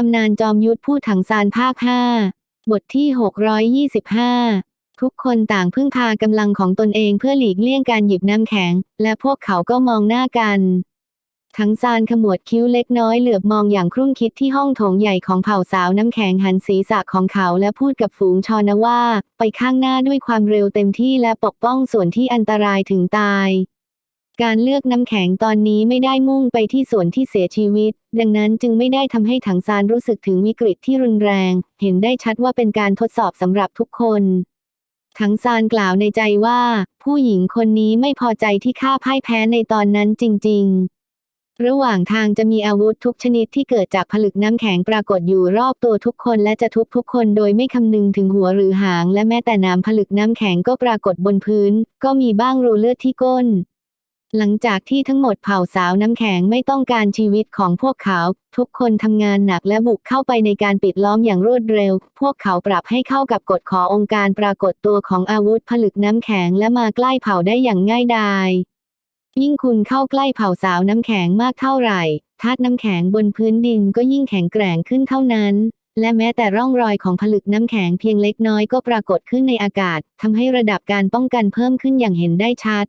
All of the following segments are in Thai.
ตำนานจอมยุทธพูดถังซานภาค5บทที่ 625 ทุกคนต่างพึ่งพากำลังของตนเองเพื่อหลีกเลี่ยงการหยิบน้ำแข็ง และพวกเขาก็มองหน้ากันทั้งซานขมวดคิ้วเล็กน้อยเหลือบมองอย่างครุ่นคิดที่ห้องโถงใหญ่ของเผ่าสาวน้ำแข็งหันศีรษะของเขาและพูดกับฝูงชอนว่า ไปข้างหน้าด้วยความเร็วเต็มที่และปกป้องส่วนที่อันตรายถึงตาย การเลือกน้ำแข็งตอนนี้ไม่ได้มุ่งไปที่ส่วนที่เสียชีวิต ดังนั้นจึงไม่ได้ทำให้ถังซานรู้สึกถึงวิกฤตที่รุนแรง เห็นได้ชัดว่าเป็นการทดสอบสำหรับทุกคนถังซานกล่าวในใจว่า ผู้หญิงคนนี้ไม่พอใจที่ข้าพ่ายแพ้ในตอนนั้นจริง ๆ ระหว่างทางจะมีอาวุธทุกชนิดที่เกิดจากผลึกน้ำแข็งปรากฏอยู่รอบตัวทุกคนและจะทุบทุกคนโดยไม่คำนึงถึงหัวหรือหาง และแม้แต่น้ำผลึกน้ำแข็งก็ปรากฏบนพื้น ก็มีบ้างรูเลือดที่ก้น หลังจากที่ทั้งหมดเผ่าสาวน้ำแข็งไม่ต้องการชีวิตของพวกเขา ทุกคนทำงานหนักและบุกเข้าไปในการปิดล้อมอย่างรวดเร็ว พวกเขาปรับให้เข้ากับกฎขององค์การปรากฏตัวของอาวุธผลึกน้ำแข็งและมาใกล้เผ่าได้อย่างง่ายดายยิ่งคุณเข้าใกล้เผ่าสาวน้ำแข็งมากเท่าไหร่ธาตุน้ำแข็งบนพื้นดินก็ยิ่งแข็งแกร่งขึ้นเท่านั้น และแม้แต่ร่องรอยของผลึกน้ำแข็งเพียงเล็กน้อยก็ปรากฏขึ้นในอากาศทำให้ระดับการป้องกันเพิ่มขึ้นอย่างเห็นได้ชัด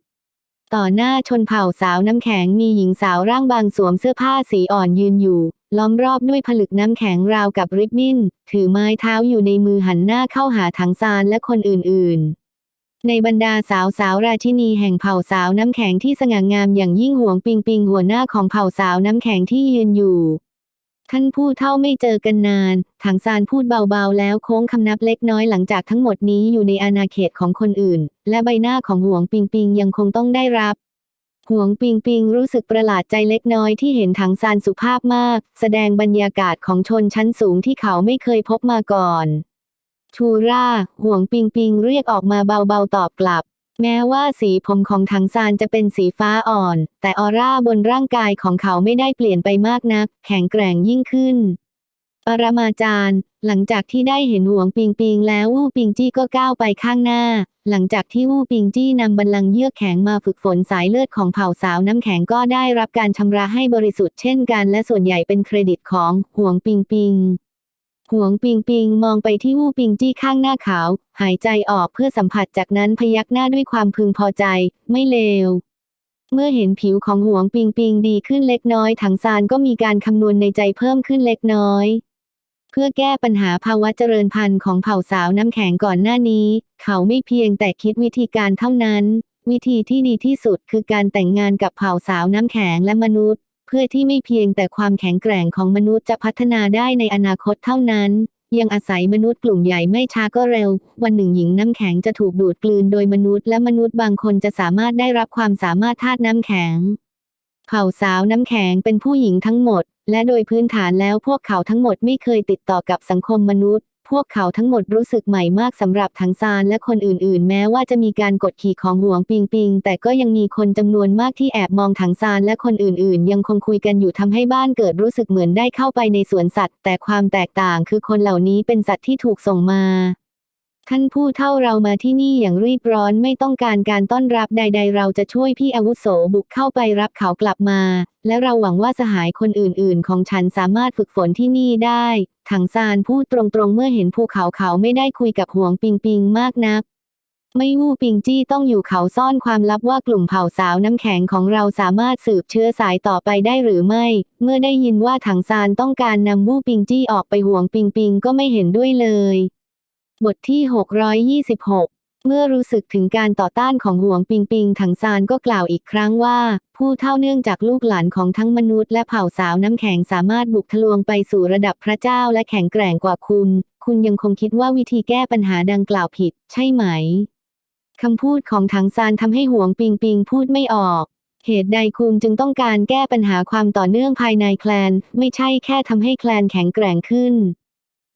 ต่อหน้าชนเผ่าสาวน้ำแข็งมีหญิงสาวร่างบางสวมเสื้อผ้าสีอ่อนยืนอยู่ ล้อมรอบด้วยผลึกน้ำแข็งราวกับริบบิ้น ถือไม้เท้าอยู่ในมือหันหน้าเข้าหาถังซานและคนอื่น ๆในบรรดาสาวสาวราชินีแห่งเผ่าสาวน้ำแข็งที่สง่างามอย่างยิ่งหวงปิงปิงหัวหน้าของเผ่าสาวน้ำแข็งที่ยืนอยู่ ท่านผู้เท่าไม่เจอกันนาน ถังซานพูดเบาๆ แล้วโค้งคำนับเล็กน้อยหลังจากทั้งหมดนี้อยู่ในอาณาเขตของคนอื่น และใบหน้าของหวงปิงปิงยังคงต้องได้รับหวงปิงปิงรู้สึกประหลาดใจเล็กน้อยที่เห็นถังซานสุภาพมาก แสดงบรรยากาศของชนชั้นสูงที่เขาไม่เคยพบมาก่อน ชูราห่วงปิงปิงเรียกออกมาเบาๆตอบกลับ แม้ว่าสีผมของถังซานจะเป็นสีฟ้าอ่อน แต่ออร่าบนร่างกายของเขาไม่ได้เปลี่ยนไปมากนัก แข็งแกร่งยิ่งขึ้น ปรมาจารย์ หลังจากที่ได้เห็นหวงปิงปิงแล้ววู่ปิงจี้ก็ก้าวไปข้างหน้า หลังจากที่วู่ปิงจี้นำบัลลังก์เยือกแข็งมาฝึกฝนสายเลือดของเผ่าสาวน้ำแข็งก็ได้รับการชำระให้บริสุทธิ์เช่นกัน และส่วนใหญ่เป็นเครดิตของหวงปิงปิง หวงปิงปิงมองไปที่วู่ปิงจี้ข้างหน้าขาว หายใจออกเพื่อสัมผัสจากนั้นพยักหน้าด้วยความพึงพอใจ ไม่เลว เมื่อเห็นผิวของหวงปิงปิงดีขึ้นเล็กน้อย ถังซานก็มีการคำนวณในใจเพิ่มขึ้นเล็กน้อย เพื่อแก้ปัญหาภาวะเจริญพันธุ์ของเผ่าสาวน้ำแข็งก่อนหน้านี้ เขาไม่เพียงแต่คิดวิธีการเท่านั้น วิธีที่ดีที่สุดคือการแต่งงานกับเผ่าสาวน้ำแข็งและมนุษย์ พื่อที่ไม่เพียงแต่ความแข็งแกร่งของมนุษย์จะพัฒนาได้ในอนาคตเท่านั้น ยังอาศัยมนุษย์กลุ่มใหญ่ไม่ช้าก็เร็ว วันหนึ่งหญิงน้ำแข็งจะถูกดูดกลืนโดยมนุษย์และมนุษย์บางคนจะสามารถได้รับความสามารถธาตุน้ำแข็ง เผ่าสาวน้ำแข็งเป็นผู้หญิงทั้งหมด และโดยพื้นฐานแล้วพวกเขาทั้งหมดไม่เคยติดต่อกับสังคมมนุษย์ พวกเขาทั้งหมดรู้สึกใหม่มากสำหรับถังซานและคนอื่นๆ แม้ว่าจะมีการกดขี่ของหวงปิงปิง แต่ก็ยังมีคนจำนวนมากที่แอบมองถังซานและคนอื่นๆ ยังคงคุยกันอยู่ทำให้บ้านเกิดรู้สึกเหมือนได้เข้าไปในสวนสัตว์ แต่ความแตกต่างคือคนเหล่านี้เป็นสัตว์ที่ถูกส่งมา ท่านผู้เท่าเรามาที่นี่อย่างรีบร้อนไม่ต้องการการต้อนรับใด ๆ เราจะช่วยพี่อาวุโสบุกเข้าไปรับเขากลับมา และเราหวังว่าสหายคนอื่น ๆ ของฉันสามารถฝึกฝนที่นี่ได้ ถังซานพูดตรงๆ เมื่อเห็นภูเขาเขาไม่ได้คุยกับห่วงปิงปิงมากนัก ไม่วู่ปิงจี้ต้องอยู่เขาซ่อนความลับว่ากลุ่มเผ่าสาวน้ำแข็งของเราสามารถสืบเชื้อสายต่อไปได้หรือไม่ เมื่อได้ยินว่าถังซานต้องการนำวู่ปิงจี้ออกไปห่วงปิงปิงก็ไม่เห็นด้วยเลย บทที่ 626 เมื่อรู้สึกถึงการต่อต้านของหวงปิงปิงถังซานก็กล่าวอีกครั้งว่า ผู้เท่าเนื่องจากลูกหลานของทั้งมนุษย์และเผ่าสาวน้ำแข็งสามารถบุกทะลวงไปสู่ระดับพระเจ้าและแข็งแกร่งกว่าคุณ คุณยังคงคิดว่าวิธีแก้ปัญหาดังกล่าวผิด ใช่ไหมคำพูดของถังซานทำให้หวงปิงปิงพูดไม่ออกเหตุใดคุณจึงต้องการแก้ปัญหาความต่อเนื่องภายในแคลน ไม่ใช่แค่ทำให้แคลนแข็งแกร่งขึ้น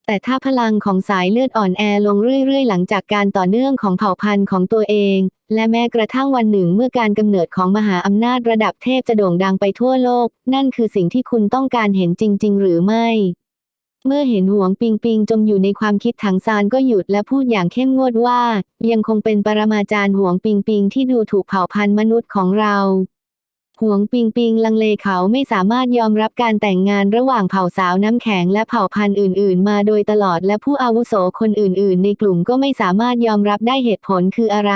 แต่ถ้าพลังของสายเลือดอ่อนแอลงเรื่อยๆ หลังจากการต่อเนื่องของเผ่าพันธุ์ของตัวเอง และแม้กระทั่งวันหนึ่งเมื่อการกำเนิดของมหาอำนาจระดับเทพจะโด่งดังไปทั่วโลก นั่นคือสิ่งที่คุณต้องการเห็นจริง ๆ หรือไม่ เมื่อเห็นหวงปิงปิงจมอยู่ในความคิดถังซานก็หยุดและพูดอย่างเข้มงวดว่า ยังคงเป็นปรมาจารย์หวงปิงปิงที่ดูถูกเผ่าพันธุ์มนุษย์ของเรา หวงปิงปิงลังเลเขาไม่สามารถยอมรับการแต่งงานระหว่างเผ่าสาวน้ำแข็งและเผ่าพันธุ์อื่น ๆ มาโดยตลอดและผู้อาวุโสคนอื่น ๆ ในกลุ่มก็ไม่สามารถยอมรับได้เหตุผลคืออะไร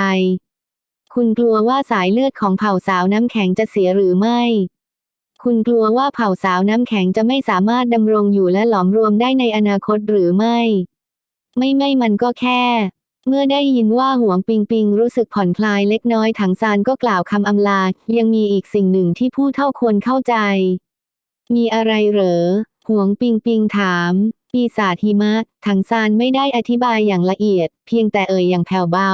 คุณกลัวว่าสายเลือดของเผ่าสาวน้ำแข็งจะเสียหรือไม่ คุณกลัวว่าเผ่าสาวน้ำแข็งจะไม่สามารถดำรงอยู่และหลอมรวมได้ในอนาคตหรือไม่ ไม่ไม่มันก็แค่ เมื่อได้ยินว่าหวงปิงปิงรู้สึกผ่อนคลายเล็กน้อยถังซานก็กล่าวคำอำลา ยังมีอีกสิ่งหนึ่งที่ผู้เท่าควรเข้าใจ มีอะไรเหรอหวงปิงปิงถาม ปีศาจหิมะถังซานไม่ได้อธิบายอย่างละเอียด เพียงแต่เอ่ยอย่างแผ่วเบา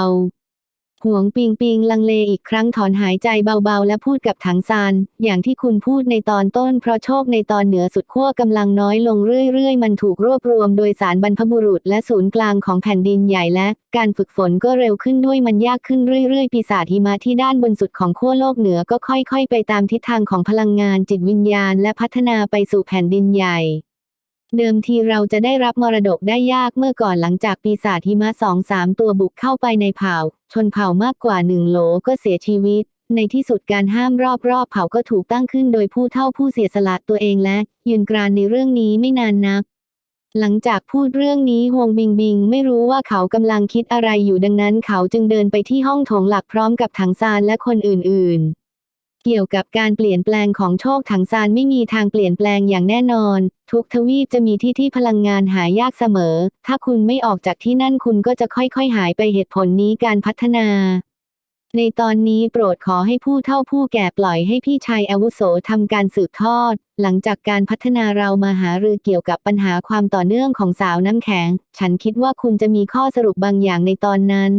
หวงปิงปิงลังเลอีกครั้งถอนหายใจเบาๆ และพูดกับถังซาน อย่างที่คุณพูดในตอนต้น เพราะโชคในตอนเหนือสุดขั้วกำลังน้อยลงเรื่อยๆ มันถูกรวบรวมโดยสารบรรพบุรุษและศูนย์กลางของแผ่นดินใหญ่และการฝึกฝนก็เร็วขึ้นด้วยมันยากขึ้นเรื่อยๆ ปีศาจหิมะที่ด้านบนสุดของขั้วโลกเหนือก็ค่อยๆ ไปตามทิศทางของพลังงานจิตวิญญาณ และพัฒนาไปสู่แผ่นดินใหญ่ เดิมทีเราจะได้รับมรดกได้ยากเมื่อก่อนหลังจากปีศาจหิมะสองสามตัวบุกเข้าไปในเผ่า ชนเผ่ามากกว่าหนึ่งโหลก็เสียชีวิต ในที่สุดการห้ามรอบๆเผ่าก็ถูกตั้งขึ้นโดยผู้เท่าผู้เสียสละตัวเองและยืนกรานในเรื่องนี้ไม่นานนัก หลังจากพูดเรื่องนี้ฮวงบิงบิงไม่รู้ว่าเขากำลังคิดอะไรอยู่ดังนั้นเขาจึงเดินไปที่ห้องโถงหลักพร้อมกับถังซานและคนอื่นๆ เกี่ยวกับการเปลี่ยนแปลงของโชคถังซานไม่มีทางเปลี่ยนแปลงอย่างแน่นอน ทุกทวีปจะมีที่ที่พลังงานหายากเสมอ ถ้าคุณไม่ออกจากที่นั่นคุณก็จะค่อยๆ หายไปเหตุผลนี้การพัฒนา ในตอนนี้โปรดขอให้ผู้เฒ่าผู้แก่ปล่อยให้พี่ชายอาวุโสทำการสืบทอด หลังจากการพัฒนาเรามาหารือเกี่ยวกับปัญหาความต่อเนื่องของสาวน้ำแข็ง ฉันคิดว่าคุณจะมีข้อสรุปบางอย่างในตอนนั้น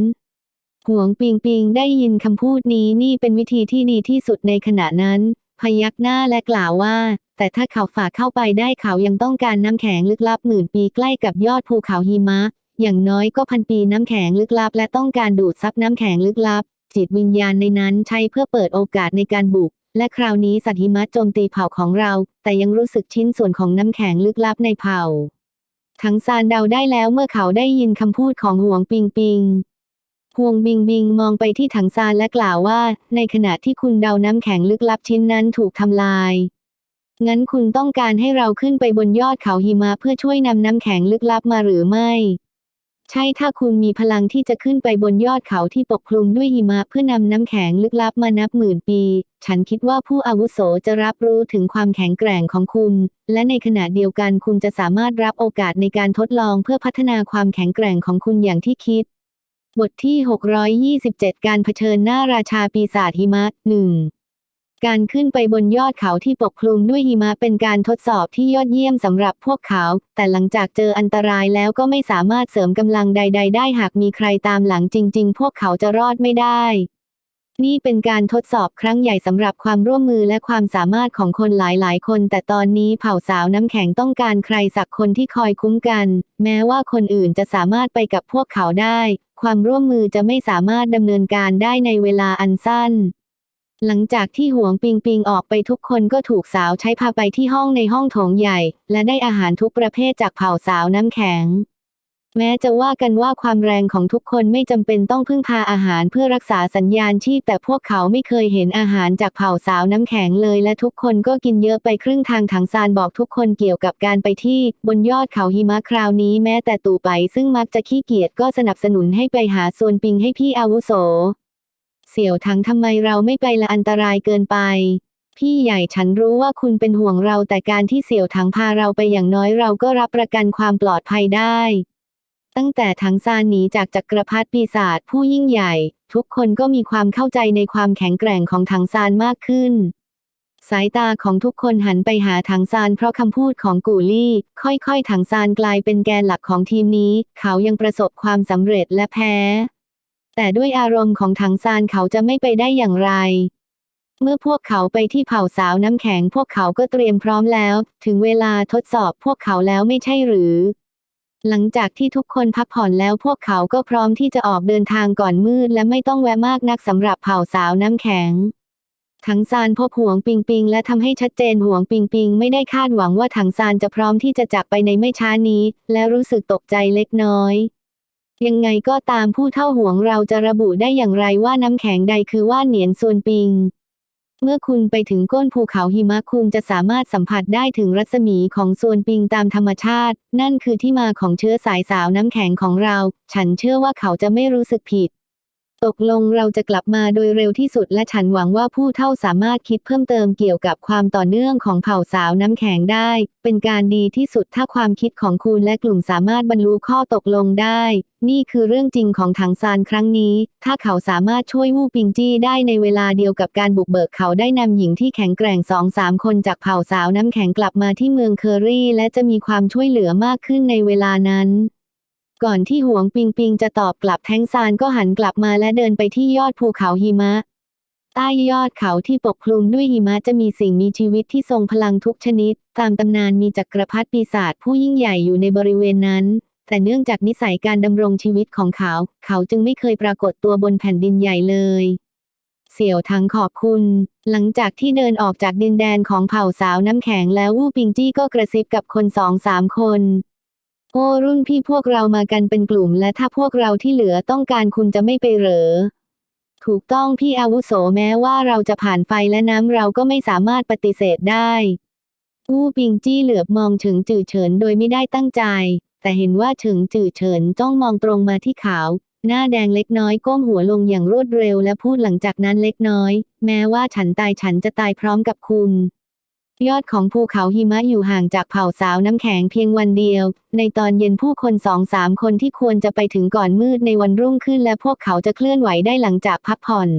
หวงปิงปิงได้ยินคำพูดนี้นี่เป็นวิธีที่ดีที่สุดในขณะนั้น พยักหน้าและกล่าวว่า แต่ถ้าเขาฝากเข้าไปได้เขายังต้องการน้ำแข็งลึกลับหมื่นปีใกล้กับยอดภูเขาหิมะ อย่างน้อยก็พันปีน้ำแข็งลึกลับ และต้องการดูดซับน้ำแข็งลึกลับ จิตวิญญาณในนั้นใช้เพื่อเปิดโอกาสในการบุก และคราวนี้สัตว์หิมะโจมตีเผ่าของเรา แต่ยังรู้สึกชิ้นส่วนของน้ำแข็งลึกลับในเผ่า ทั้งซานเดาได้แล้วเมื่อเขาได้ยินคำพูดของหวงปิงปิง ฮวงบิงบิงมองไปที่ถังซานและกล่าวว่า ในขณะที่คุณเดาน้ำแข็งลึกลับชิ้นนั้นถูกทำลาย งั้นคุณต้องการให้เราขึ้นไปบนยอดเขาหิมะเพื่อช่วยนำน้ำแข็งลึกลับมาหรือไม่ ใช่ถ้าคุณมีพลังที่จะขึ้นไปบนยอดเขาที่ปกคลุมด้วยหิมะเพื่อนำน้ำแข็งลึกลับมานับหมื่นปี ฉันคิดว่าผู้อาวุโสจะรับรู้ถึงความแข็งแกร่งของคุณ และในขณะเดียวกันคุณจะสามารถรับโอกาสในการทดลองเพื่อพัฒนาความแข็งแกร่งของคุณอย่างที่คิด บทที่ 627 การเผชิญหน้าราชาปีศาจหิมะหนึ่งการขึ้นไปบนยอดเขาที่ปกคลุมด้วยหิมะเป็นการทดสอบที่ยอดเยี่ยมสำหรับพวกเขา แต่หลังจากเจออันตรายแล้วก็ไม่สามารถเสริมกำลังใด ๆ ได้หากมีใครตามหลังจริง ๆ พวกเขาจะรอดไม่ได้ นี่เป็นการทดสอบครั้งใหญ่สำหรับความร่วมมือและความสามารถของคนหลายๆ คน แต่ตอนนี้เผ่าสาวน้ำแข็งต้องการใครสักคนที่คอยคุ้มกัน แม้ว่าคนอื่นจะสามารถไปกับพวกเขาได้ ความร่วมมือจะไม่สามารถดำเนินการได้ในเวลาอันสั้น หลังจากที่หวงปิงปิงออกไปทุกคนก็ถูกสาวใช้พาไปที่ห้องในห้องโถงใหญ่ และได้อาหารทุกประเภทจากเผ่าสาวน้ำแข็ง แม้จะว่ากันว่าความแรงของทุกคนไม่จำเป็นต้องพึ่งพาอาหารเพื่อรักษาสัญญาณชีพ แต่พวกเขาไม่เคยเห็นอาหารจากเผ่าสาวน้ำแข็งเลย และทุกคนก็กินเยอะไปครึ่งทางถังซานบอกทุกคนเกี่ยวกับการไปที่ บนยอดเขาหิมะคราวนี้แม้แต่ตู่ไปซึ่งมักจะขี้เกียจก็สนับสนุนให้ไปหาส่วนปิงให้พี่อาวุโส เสี่ยวถังทำไมเราไม่ไปละอันตรายเกินไปพี่ใหญ่ฉันรู้ว่าคุณเป็นห่วงเราแต่การที่เสี่ยวถังพาเราไปอย่างน้อยเราก็รับประกันความปลอดภัยได้ ตั้งแต่ถังซานหนีจากจักรพรรดิปีศาจผู้ยิ่งใหญ่ ทุกคนก็มีความเข้าใจในความแข็งแกร่งของถังซานมากขึ้น สายตาของทุกคนหันไปหาถังซานเพราะคำพูดของกูลี่ ค่อยๆถังซานกลายเป็นแกนหลักของทีมนี้ เขายังประสบความสำเร็จและแพ้ แต่ด้วยอารมณ์ของถังซานเขาจะไม่ไปได้อย่างไรเมื่อพวกเขาไปที่เผ่าสาวน้ำแข็งพวกเขาก็เตรียมพร้อมแล้ว ถึงเวลาทดสอบพวกเขาแล้วไม่ใช่หรือ หลังจากที่ทุกคนพักผ่อนแล้วพวกเขาก็พร้อมที่จะออกเดินทางก่อนมืดและไม่ต้องแวะมากนักสำหรับเผ่าสาวน้ำแข็ง ถังซานพบห่วงปิงปิงและทำให้ชัดเจนห่วงปิงปิงไม่ได้คาดหวังว่าถังซานจะพร้อมที่จะจากไปในไม่ช้านี้ และรู้สึกตกใจเล็กน้อยยังไงก็ตามผู้เท่าห่วงเราจะระบุได้อย่างไรว่าน้ำแข็งใดคือว่านเหนียนส่วนปิง มื่อคุณไปถึงก้นภูเขาหิมะคุณจะสามารถสัมผัสได้ถึงรัศมีของส่วนปิงตามธรรมชาติ นั่นคือที่มาของเชื้อสายสาวน้ำแข็งของเรา ฉันเชื่อว่าเขาจะไม่รู้สึกผิด ตกลงเราจะกลับมาโดยเร็วที่สุดและฉันหวังว่าผู้เท่าสามารถคิดเพิ่มเติมเกี่ยวกับความต่อเนื่องของเผ่าสาวน้ำแข็งได้ เป็นการดีที่สุดถ้าความคิดของคุณและกลุ่มสามารถบรรลุข้อตกลงได้ นี่คือเรื่องจริงของถังซานครั้งนี้ ถ้าเขาสามารถช่วยวูปิงจี้ได้ในเวลาเดียวกับการบุกเบิกเขาได้นำหญิงที่แข็งแกร่งสองสามคนจากเผ่าสาวน้ำแข็งกลับมาที่เมืองเคอรี่ และจะมีความช่วยเหลือมากขึ้นในเวลานั้น ก่อนที่หวงปิงปิงจะตอบกลับแท้งซานก็หันกลับมาและเดินไปที่ยอดภูเขาหิมะ ใต้ยอดเขาที่ปกคลุมด้วยหิมะจะมีสิ่งมีชีวิตที่ทรงพลังทุกชนิด ตามตำนานมีจักรพรรดิปีศาจผู้ยิ่งใหญ่อยู่ในบริเวณนั้น แต่เนื่องจากนิสัยการดำรงชีวิตของเขา เขาจึงไม่เคยปรากฏตัวบนแผ่นดินใหญ่เลย เสี่ยวทั้งขอบคุณ หลังจากที่เดินออกจากดินแดนของเผ่าสาวน้ำแข็งแล้ววู่ปิงจี้ก็กระซิบกับคนสองสามคน โอ้รุ่นพี่พวกเรามากันเป็นกลุ่มและถ้าพวกเราที่เหลือต้องการคุณจะไม่ไปเหรอ ถูกต้องพี่อาวุโสแม้ว่าเราจะผ่านไฟและน้ำเราก็ไม่สามารถปฏิเสธได้วู่ปิงจี้เหลือบมองถึงจื่อเฉินโดยไม่ได้ตั้งใจ แต่เห็นว่าถึงจื่อเฉินจ้องมองตรงมาที่เขาหน้าแดงเล็กน้อยก้มหัวลงอย่างรวดเร็วและพูดหลังจากนั้นเล็กน้อย แม้ว่าฉันตายฉันจะตายพร้อมกับคุณ ยอดของภูเขาหิมะอยู่ห่างจากเผ่าสาวน้ำแข็งเพียงวันเดียว ในตอนเย็นผู้คนสองสามคนที่ควรจะไปถึงก่อนมืดในวันรุ่งขึ้นและพวกเขาจะเคลื่อนไหวได้หลังจากพักผ่อน